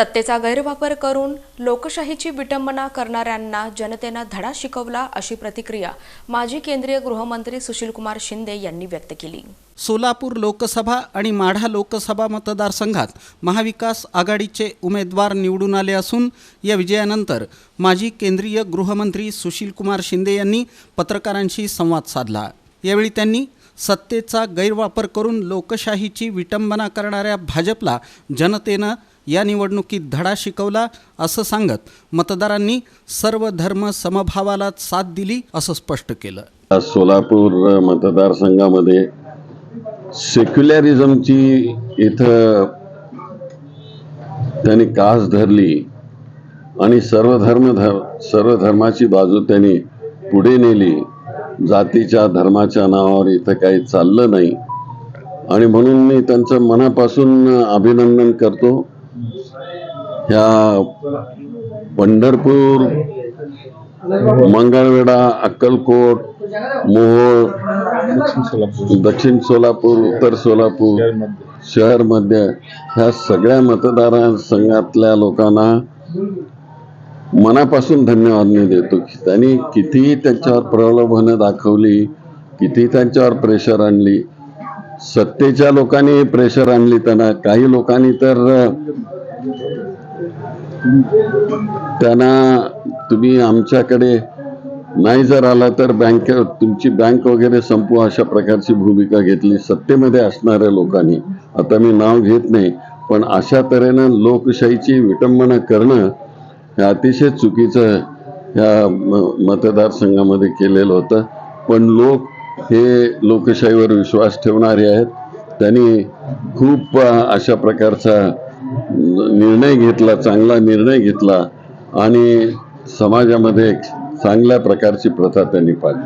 सत्तेचा गैरवापर करून लोकशाहीची विटंबना करणाऱ्यांना जनतेनं धडा शिकवला अशी प्रतिक्रिया माजी केंद्रीय गृहमंत्री सुशीलकुमार शिंदे यांनी व्यक्त केली. सोलापूर लोकसभा आणि माढा लोकसभा मतदारसंघात महाविकास आघाडीचे उमेदवार निवडून आले असून या विजयानंतर माजी केंद्रीय गृहमंत्री सुशीलकुमार शिंदे यांनी पत्रकारांशी संवाद साधला. यावेळी त्यांनी सत्तेचा गैरवापर करून लोकशाहीची विटंबना करणाऱ्या भाजपला जनतेनं या निवडणुकीत धडा शिकवला असं सांगत मतदारांनी सर्व धर्म समभावाला साथ दिली असं स्पष्ट केलं. सोलापूर मतदारसंघामध्ये सेक्युलरिझमची इथं त्यांनी कास धरली आणि सर्व धर्म धर सर्व धर्माची बाजू त्यांनी पुढे नेली. जातीच्या धर्माच्या नावावर इथं काही चाललं नाही. आणि म्हणून मी त्यांचं मनापासून अभिनंदन करतो. ह्या पंढरपूर मंगळवेढा अक्कलकोट मोहोळ दक्षिण सोलापूर उत्तर सोलापूर शहरमध्ये ह्या सगळ्या मतदारसंघातल्या लोकांना मनापासून धन्यवाद मी देतो की त्यांनी कितीही त्यांच्यावर प्रलोभनं दाखवली किती त्यांच्यावर प्रेशर आणली सत्तेच्या लोकांनी प्रेशर आणली त्यांना काही लोकांनी तर त्यांना तुम्ही आमच्याकडे नाही जर आला तर बँक तुमची बँक वगैरे संपू अशा प्रकारची भूमिका घेतली. सत्तेमध्ये असणाऱ्या लोकांनी. आता मी नाव घेत नाही पण अशा तऱ्हेनं लोकशाहीची विटंबना करणं हे अतिशय चुकीचं ह्या मतदारसंघामध्ये केलेलं होतं. पण लोक हे लोकशाहीवर विश्वास ठेवणारे आहेत. त्यांनी खूप अशा प्रकारचा निर्णय घेतला चांगला निर्णय घेतला आणि समाजामध्ये एक चांगल्या प्रकारची प्रथा त्यांनी पाळली.